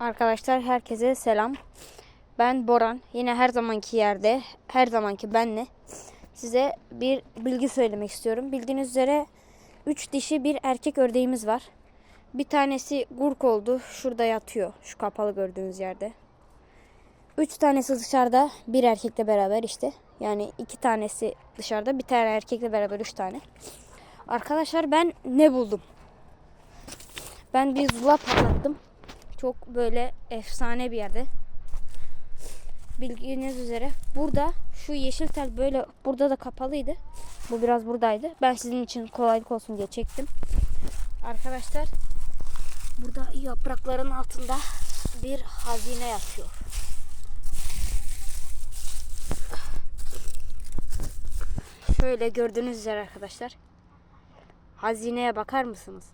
Arkadaşlar herkese selam. Ben Boran. Yine her zamanki yerde, her zamanki benle size bir bilgi söylemek istiyorum. Bildiğiniz üzere 3 dişi bir erkek ördeğimiz var. Bir tanesi gurk oldu. Şurada yatıyor. Şu kapalı gördüğünüz yerde. 3 tanesi dışarıda. Bir erkekle beraber işte. Yani iki tanesi dışarıda. Bir tane erkekle beraber 3 tane. Arkadaşlar ben ne buldum? Ben bir zula patlattım. Çok böyle efsane bir yerde. Bildiğiniz üzere burada şu yeşil tel böyle burada da kapalıydı. Bu biraz buradaydı. Ben sizin için kolaylık olsun diye çektim. Arkadaşlar burada yaprakların altında bir hazine yatıyor. Şöyle gördüğünüz üzere arkadaşlar. Hazineye bakar mısınız?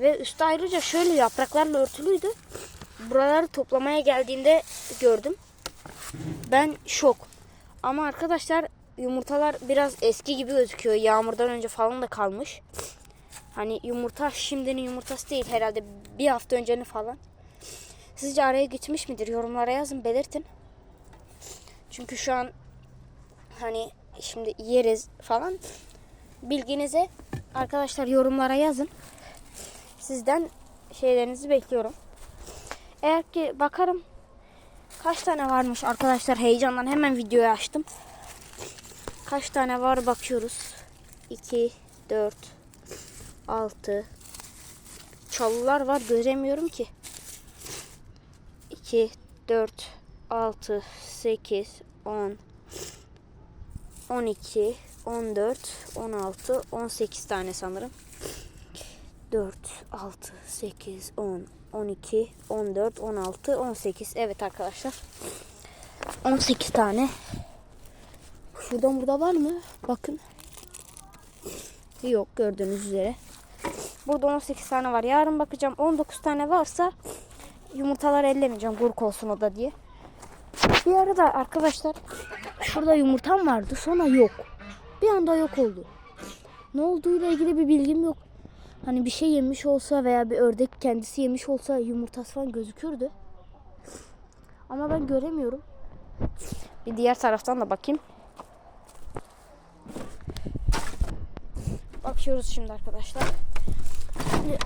Ve üstü ayrıca şöyle yapraklarla örtülüydü. Buraları toplamaya geldiğinde gördüm. Ben şok. Ama arkadaşlar yumurtalar biraz eski gibi gözüküyor. Yağmurdan önce falan da kalmış. Hani yumurta şimdinin yumurtası değil herhalde bir hafta öncenin falan. Sizce araya gitmiş midir? Yorumlara yazın belirtin. Çünkü şu an hani şimdi yeriz falan. Bilginize arkadaşlar yorumlara yazın sizden şeylerinizi bekliyorum. Eğer ki bakarım kaç tane varmış arkadaşlar heyecandan hemen videoyu açtım. Kaç tane var bakıyoruz. 2 4 6 Çalılar var göremiyorum ki. 2 4 6 8 10 12 14 16 18 tane sanırım. 4, 6, 8, 10, 12, 14, 16, 18. Evet arkadaşlar. 18 tane. Şuradan burada var mı? Bakın. Yok gördüğünüz üzere. Burada 18 tane var. Yarın bakacağım 19 tane varsa yumurtalar ellemeyeceğim. Gurk olsun o da diye. Bir arada arkadaşlar şurada yumurtam vardı sonra yok. Bir anda yok oldu. Ne olduğuyla ilgili bir bilgim yok. Hani bir şey yemiş olsa veya bir ördek kendisi yemiş olsa yumurtası falan gözükürdü. Ama ben göremiyorum. Bir diğer taraftan da bakayım. Bakıyoruz şimdi arkadaşlar. Şimdi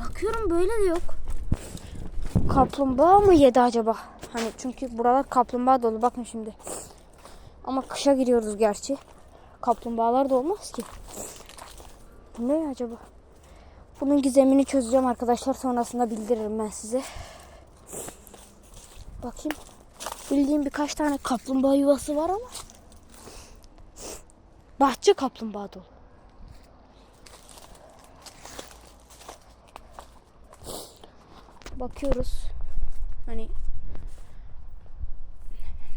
bakıyorum böyle de yok. Kaplumbağa mı yedi acaba? Hani çünkü buralar kaplumbağa dolu. Bakın şimdi. Ama kışa giriyoruz gerçi. Kaplumbağalar da olmaz ki. Bu ne acaba? Bunun gizemini çözeceğim arkadaşlar. Sonrasında bildiririm ben size. Bakayım. Bildiğim birkaç tane kaplumbağa yuvası var ama. Bahçe kaplumbağa dolu. Bakıyoruz. Hani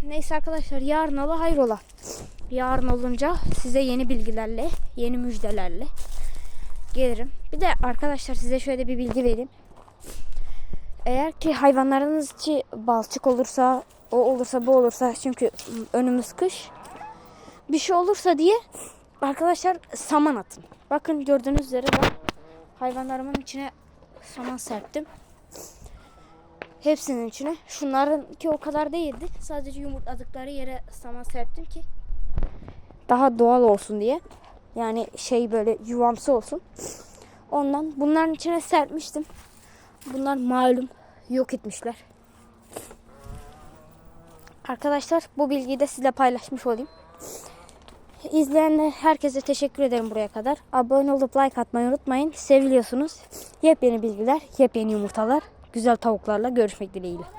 Neyse arkadaşlar yarın ola hayrola. Yarın olunca size yeni bilgilerle, yeni müjdelerle gelirim. Bir de arkadaşlar size şöyle bir bilgi vereyim. Eğer ki hayvanlarınız içi balçık olursa, o olursa bu olursa çünkü önümüz kış. Bir şey olursa diye arkadaşlar saman atın. Bakın gördüğünüz üzere ben hayvanlarımın içine saman serptim. Hepsinin içine. Şunların ki o kadar değildi. Sadece yumurtladıkları yere saman serptim ki daha doğal olsun diye. Yani şey böyle yuvamsı olsun. Ondan bunların içine serpmiştim. Bunlar malum yok etmişler. Arkadaşlar bu bilgiyi de sizinle paylaşmış olayım. İzleyenler herkese teşekkür ederim buraya kadar. Abone olup like atmayı unutmayın. Seviliyorsunuz. Yepyeni bilgiler, yepyeni yumurtalar, güzel tavuklarla görüşmek dileğiyle.